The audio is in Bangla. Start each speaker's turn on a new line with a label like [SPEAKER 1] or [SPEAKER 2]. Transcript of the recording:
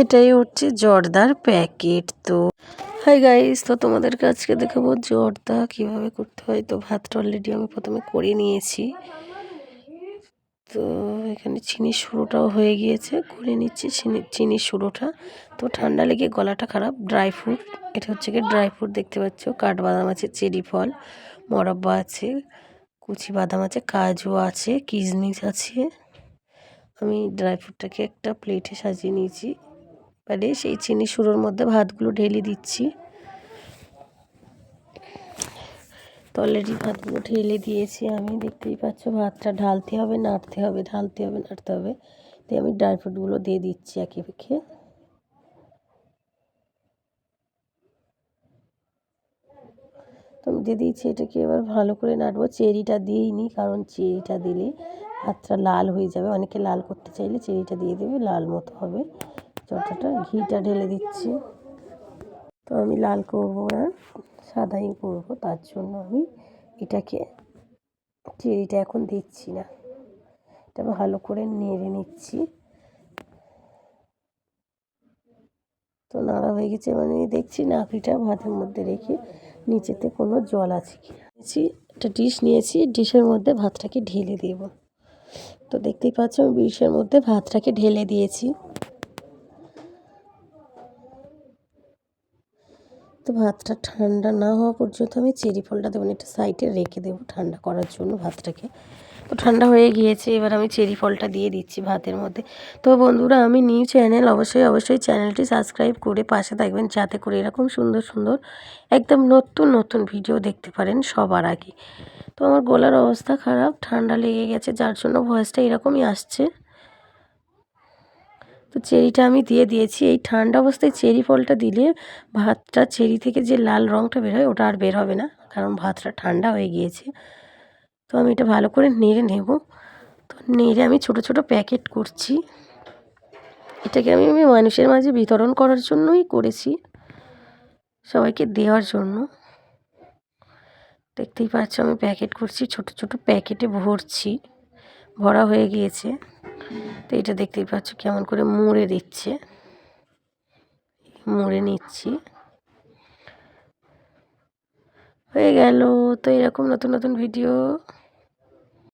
[SPEAKER 1] এটাই হচ্ছে জর্দার প্যাকেট তো। হাই গাইস তো তোমাদেরকে আজকে দেখাবো জর্দা কীভাবে করতে হয়। তো ভাতটা অলরেডি আমি প্রথমে করে নিয়েছি। তো এখানে চিনি শুরোটাও হয়ে গিয়েছে। করে নিচ্ছি চিনি চিনির শুরোটা তো ঠান্ডা লেগে গলাটা খারাপ। ড্রাই ফ্রুট এটা হচ্ছে কি ড্রাই ফ্রুট দেখতে পাচ্ছ। কাঠবাদাম আছে, চেরি ফল, মরব্বা আছে, কুচি বাদাম আছে, কাজু আছে কিশমিশ আছে। আমি ড্রাই ফ্রুটটাকে একটা প্লেটে সাজিয়ে নিয়েছি। এবারে সেই চিনি শুরোর মধ্যে ভাতগুলো ঢেলে দিচ্ছি। অলরেডি ভাতগুলো ঢেলে দিয়েছি আমি। দেখতেই পাচ্ছ, ভাতটা ঢালতে হবে, নাড়তে হবে, ঢালতে হবে, নাড়তে হবে। তো আমি ড্রাই ফ্রুটগুলো দিয়ে দিচ্ছি একে একে। তো আমি দিয়ে দিয়েছি এটাকে, এবার ভালো করে নাড়বো। চেরিটা দিয়েই নি কারণ চেরিটা দিলে ভাতটা লাল হয়ে যাবে। অনেকে লাল করতে চাইলে চেরিটা দিয়ে দেবে, লাল মতো হবে। যতটা ঘিটা ঢেলে দিচ্ছি। তো আমি লাল করব না, সাদাই করব, তার জন্য আমি এটাকে চেরিটা এখন দিচ্ছি না। এটা ভালো করে নেড়ে নিচ্ছি। তো নাড়া হয়ে গেছে মানে দেখছি নাকড়িটা ভাতের মধ্যে রেখে নিচেতে কোনো জল আছে কি নিয়েছি, একটা ডিশ নিয়েছি, ডিশের মধ্যে ভাতটাকে ঢেলে দেব। তো দেখতেই পাচ্ছ আমি ডিশের মধ্যে ভাতটাকে ঢেলে দিয়েছি। তো ভাতটা ঠান্ডা না হওয়া পর্যন্ত আমি চেরি ফলটা দেবো একটা সাইডে রেখে দেবো ঠান্ডা করার জন্য ভাতটাকে। তো ঠান্ডা হয়ে গিয়েছে, এবার আমি চেরি ফলটা দিয়ে দিচ্ছি ভাতের মধ্যে। তো বন্ধুরা, আমি নিউ চ্যানেল, অবশ্যই অবশ্যই চ্যানেলটি সাবস্ক্রাইব করে পাশে থাকবেন, যাতে করে এরকম সুন্দর সুন্দর, একদম নতুন নতুন ভিডিও দেখতে পারেন সবার আগে। তো আমার গলার অবস্থা খারাপ, ঠান্ডা লেগে গেছে, যার জন্য ভয়েসটা এরকমই আসছে। তো চেরিটা আমি দিয়ে দিয়েছি। এই ঠান্ডা অবস্থায় চেরি ফলটা দিলে ভাতটা চেরি থেকে যে লাল রঙটা বের হয়, ওটা আর বের হবে না, কারণ ভাতটা ঠান্ডা হয়ে গিয়েছে। তো আমি এটা ভালো করে নেড়ে নেব। তো নেড়ে আমি ছোট ছোট প্যাকেট করছি। এটাকে আমি আমি মানুষের মাঝে বিতরণ করার জন্যই করেছি, সবাইকে দেওয়ার জন্য। দেখতেই পাচ্ছ আমি প্যাকেট করছি, ছোট ছোট প্যাকেটে ভরছি, ভরা হয়ে গিয়েছে। তো এটা দেখতেই পাচ্ছ কেমন করে মুড়ে দিচ্ছে। মুড়ে নিচ্ছি। হয়ে গেল। তো এরকম নতুন নতুন ভিডিও